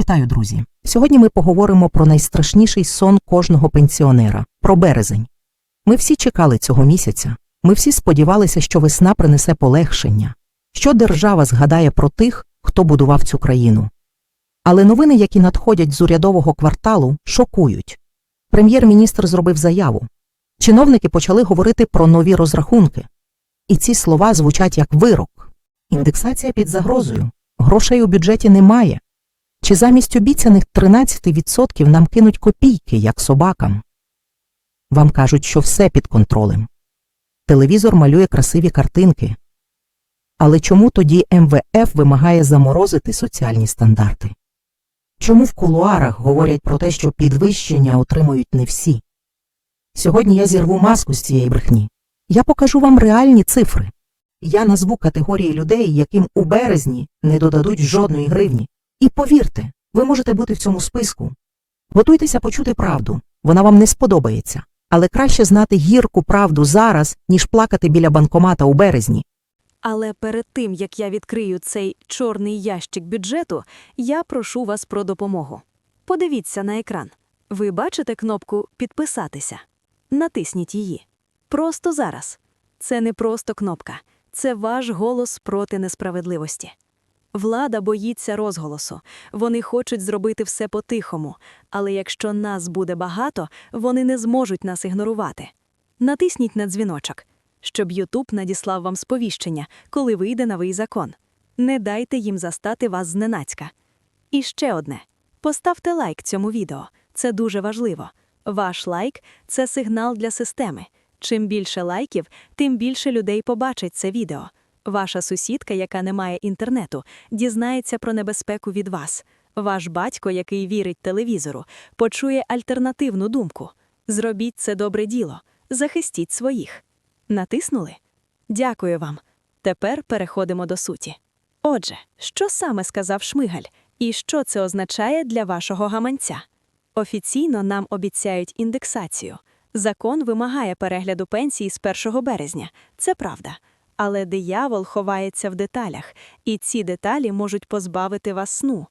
Вітаю, друзі! Сьогодні ми поговоримо про найстрашніший сон кожного пенсіонера про березень. Ми всі чекали цього місяця. Ми всі сподівалися, що весна принесе полегшення, що держава згадає про тих, хто будував цю країну. Але новини, які надходять з урядового кварталу, шокують. Прем'єр-міністр зробив заяву. Чиновники почали говорити про нові розрахунки. І ці слова звучать як вирок. Індексація під загрозою. Грошей у бюджеті немає. Чи замість обіцяних 13% нам кинуть копійки, як собакам? Вам кажуть, що все під контролем. Телевізор малює красиві картинки. Але чому тоді МВФ вимагає заморозити соціальні стандарти? Чому в кулуарах говорять про те, що підвищення отримують не всі? Сьогодні я зірву маску з цієї брехні. Я покажу вам реальні цифри. Я назву категорії людей, яким у березні не додадуть жодної гривні. І повірте, ви можете бути в цьому списку. Готуйтеся почути правду, вона вам не сподобається, але краще знати гірку правду зараз, ніж плакати біля банкомата у березні. Але перед тим, як я відкрию цей чорний ящик бюджету, я прошу вас про допомогу. Подивіться на екран. Ви бачите кнопку Підписатися. Натисніть її. Просто зараз. Це не просто кнопка, це ваш голос проти несправедливості. Влада боїться розголосу. Вони хочуть зробити все по-тихому, але якщо нас буде багато, вони не зможуть нас ігнорувати. Натисніть на дзвіночок, щоб Ютуб надіслав вам сповіщення, коли вийде новий закон. Не дайте їм застати вас зненацька. І ще одне: поставте лайк цьому відео. Це дуже важливо. Ваш лайк це сигнал для системи. Чим більше лайків, тим більше людей побачить це відео. Ваша сусідка, яка не має інтернету, дізнається про небезпеку від вас. Ваш батько, який вірить телевізору, почує альтернативну думку. Зробіть це добре діло, захистіть своїх. Натиснули? Дякую вам. Тепер переходимо до суті. Отже, що саме сказав Шмигаль, і що це означає для вашого гаманця? Офіційно нам обіцяють індексацію. Закон вимагає перегляду пенсії з 1 березня. Це правда. Але диявол ховається в деталях, і ці деталі можуть позбавити вас сну.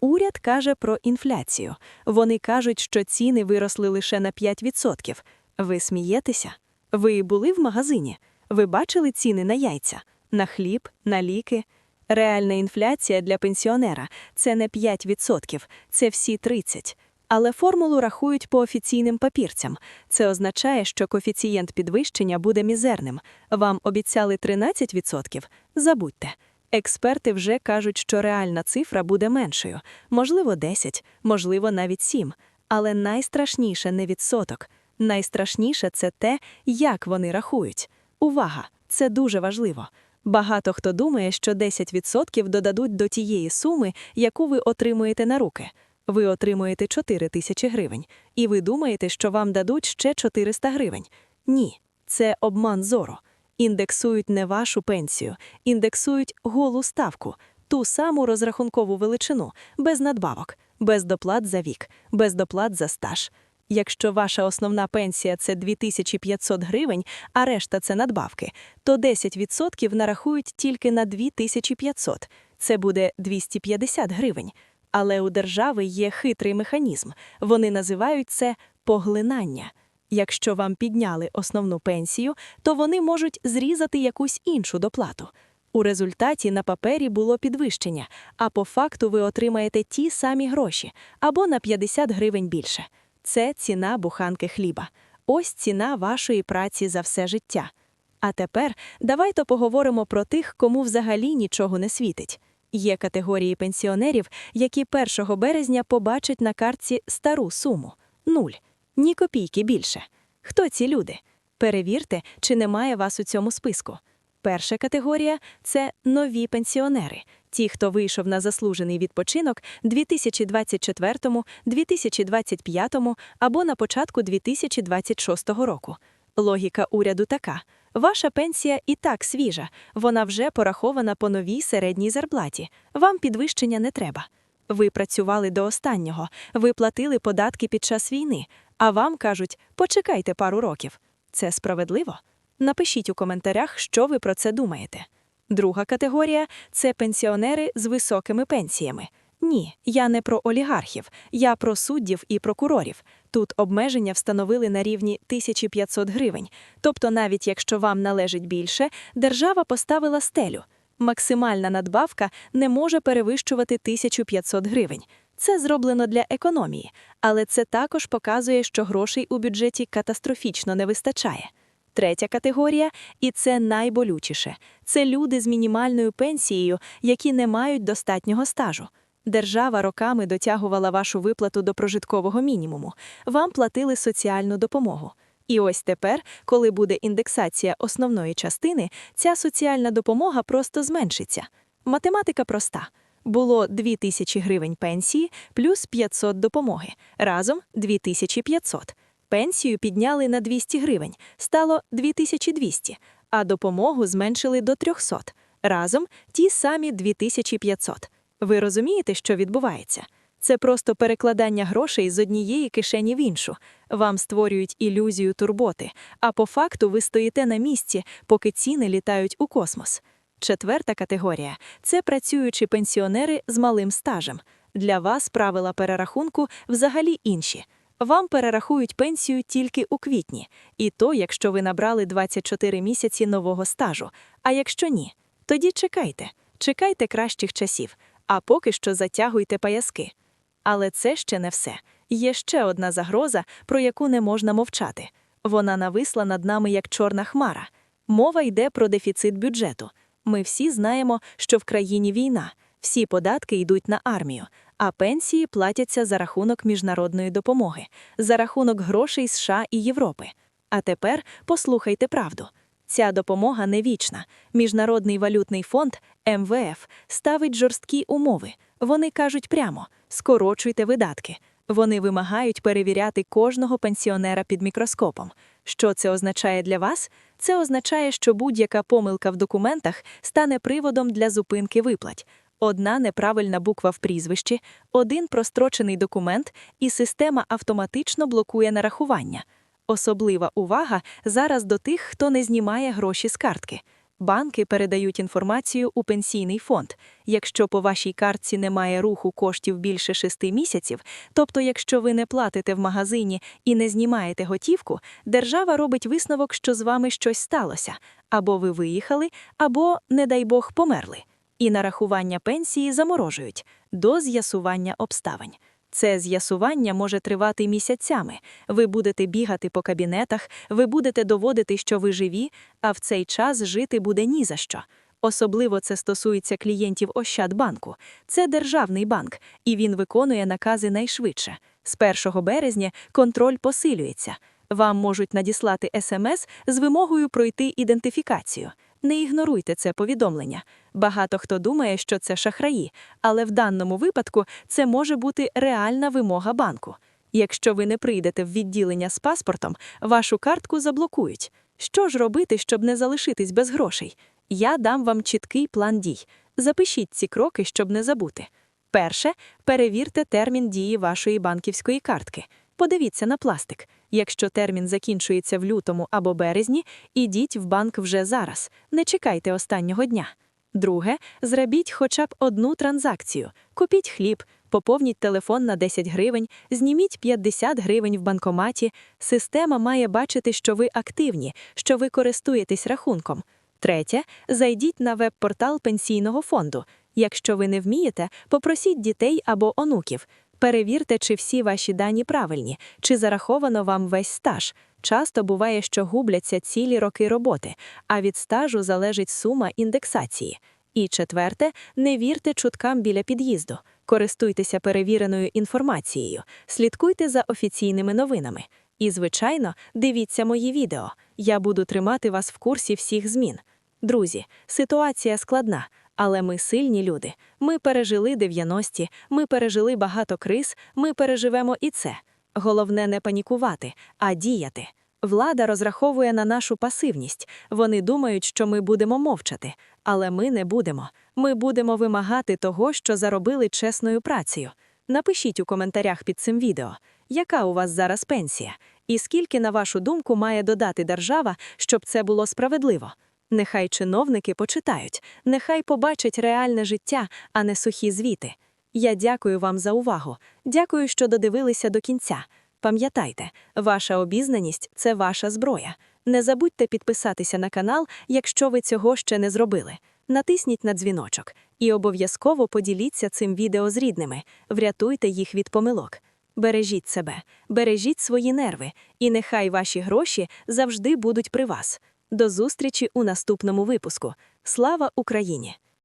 Уряд каже про інфляцію. Вони кажуть, що ціни виросли лише на 5%. Ви смієтеся? Ви були в магазині? Ви бачили ціни на яйця, на хліб, на ліки? Реальна інфляція для пенсіонера це не 5%, це всі 30%. Але формулу рахують по офіційним папірцям. Це означає, що коефіцієнт підвищення буде мізерним. Вам обіцяли 13%? Забудьте. Експерти вже кажуть, що реальна цифра буде меншою, можливо, 10, можливо, навіть 7. Але найстрашніше не відсоток. Найстрашніше це те, як вони рахують. Увага! Це дуже важливо. Багато хто думає, що 10% додадуть до тієї суми, яку ви отримуєте на руки. Ви отримуєте 4 тисячі гривень, і ви думаєте, що вам дадуть ще 400 гривень. Ні, це обман зору. Індексують не вашу пенсію, індексують голу ставку, ту саму розрахункову величину, без надбавок, без доплат за вік, без доплат за стаж. Якщо ваша основна пенсія це 2500 гривень, а решта це надбавки, то 10% нарахують тільки на 2500. Це буде 250 гривень. Але у держави є хитрий механізм. Вони називають це поглинання. Якщо вам підняли основну пенсію, то вони можуть зрізати якусь іншу доплату. У результаті на папері було підвищення, а по факту ви отримаєте ті самі гроші або на 50 гривень більше. Це ціна буханки хліба. Ось ціна вашої праці за все життя. А тепер давайте поговоримо про тих, кому взагалі нічого не світить. Є категорії пенсіонерів, які 1 березня побачать на картці стару суму нуль, ні копійки більше. Хто ці люди? Перевірте, чи немає вас у цьому списку. Перша категорія це нові пенсіонери, ті, хто вийшов на заслужений відпочинок 2024, 2025 або на початку 2026 року. Логіка уряду така. Ваша пенсія і так свіжа, вона вже порахована по новій середній зарплаті. Вам підвищення не треба. Ви працювали до останнього, ви платили податки під час війни, а вам кажуть, почекайте пару років. Це справедливо? Напишіть у коментарях, що ви про це думаєте. Друга категорія це пенсіонери з високими пенсіями. Ні, я не про олігархів, я про суддів і прокурорів. Тут обмеження встановили на рівні 1500 гривень. Тобто, навіть якщо вам належить більше, держава поставила стелю. Максимальна надбавка не може перевищувати 1500 гривень. Це зроблено для економії, але це також показує, що грошей у бюджеті катастрофічно не вистачає. Третя категорія, і це найболючіше це люди з мінімальною пенсією, які не мають достатнього стажу. Держава роками дотягувала вашу виплату до прожиткового мінімуму, вам платили соціальну допомогу. І ось тепер, коли буде індексація основної частини, ця соціальна допомога просто зменшиться. Математика проста. Було 2000 гривень пенсії плюс 500 допомоги. Разом 2500. Пенсію підняли на 200 гривень, стало 2200, а допомогу зменшили до 300. Разом ті самі 2500. Ви розумієте, що відбувається? Це просто перекладання грошей з однієї кишені в іншу. Вам створюють ілюзію турботи, а по факту ви стоїте на місці, поки ціни літають у космос. Четверта категорія це працюючі пенсіонери з малим стажем. Для вас правила перерахунку взагалі інші. Вам перерахують пенсію тільки у квітні, і то, якщо ви набрали 24 місяці нового стажу. А якщо ні, тоді чекайте, чекайте кращих часів, а поки що затягуйте паяски. Але це ще не все. Є ще одна загроза, про яку не можна мовчати. Вона нависла над нами як чорна хмара. Мова йде про дефіцит бюджету. Ми всі знаємо, що в країні війна, всі податки йдуть на армію, а пенсії платяться за рахунок міжнародної допомоги, за рахунок грошей США і Європи. А тепер послухайте правду. Ця допомога не вічна. Міжнародний валютний фонд МВФ ставить жорсткі умови. Вони кажуть прямо: скорочуйте видатки. Вони вимагають перевіряти кожного пенсіонера під мікроскопом. Що це означає для вас? Це означає, що будь-яка помилка в документах стане приводом для зупинки виплат. Одна неправильна буква в прізвищі, один прострочений документ, і система автоматично блокує нарахування. Особлива увага зараз до тих, хто не знімає гроші з картки. Банки передають інформацію у пенсійний фонд. Якщо по вашій картці немає руху коштів більше шести місяців, тобто якщо ви не платите в магазині і не знімаєте готівку, держава робить висновок, що з вами щось сталося, або ви виїхали, або, не дай Бог, померли. І нарахування пенсії заморожують до з'ясування обставин. Це з'ясування може тривати місяцями. Ви будете бігати по кабінетах, ви будете доводити, що ви живі, а в цей час жити буде ні за що. Особливо це стосується клієнтів Ощадбанку. Це державний банк, і він виконує накази найшвидше. З 1 березня контроль посилюється. Вам можуть надіслати смс з вимогою пройти ідентифікацію. Не ігноруйте це повідомлення. Багато хто думає, що це шахраї, але в даному випадку це може бути реальна вимога банку. Якщо ви не прийдете в відділення з паспортом, вашу картку заблокують. Що ж робити, щоб не залишитись без грошей? Я дам вам чіткий план дій. Запишіть ці кроки, щоб не забути. Перше, перевірте термін дії вашої банківської картки. Подивіться на пластик. Якщо термін закінчується в лютому або березні, ідіть в банк вже зараз. Не чекайте останнього дня. Друге, зробіть хоча б одну транзакцію. Купіть хліб, поповніть телефон на 10 гривень, зніміть 50 гривень в банкоматі. Система має бачити, що ви активні, що ви користуєтесь рахунком. Третє, зайдіть на веб-портал пенсійного фонду. Якщо ви не вмієте, попросіть дітей або онуків. Перевірте, чи всі ваші дані правильні, чи зараховано вам весь стаж. Часто буває, що губляться цілі роки роботи, а від стажу залежить сума індексації. І четверте, не вірте чуткам біля під'їзду. Користуйтеся перевіреною інформацією, слідкуйте за офіційними новинами. І, звичайно, дивіться мої відео. Я буду тримати вас в курсі всіх змін. Друзі, ситуація складна, але ми сильні люди. Ми пережили 90-ті, ми пережили багато криз, ми переживемо і це. Головне не панікувати, а діяти. Влада розраховує на нашу пасивність. Вони думають, що ми будемо мовчати, але ми не будемо. Ми будемо вимагати того, що заробили чесною працею. Напишіть у коментарях під цим відео, яка у вас зараз пенсія, і скільки, на вашу думку, має додати держава, щоб це було справедливо. Нехай чиновники почитають, нехай побачать реальне життя, а не сухі звіти. Я дякую вам за увагу. Дякую, що додивилися до кінця. Пам'ятайте, ваша обізнаність це ваша зброя. Не забудьте підписатися на канал, якщо ви цього ще не зробили. Натисніть на дзвіночок і обов'язково поділіться цим відео з рідними, врятуйте їх від помилок. Бережіть себе, бережіть свої нерви, і нехай ваші гроші завжди будуть при вас. До зустрічі у наступному випуску. Слава Україні!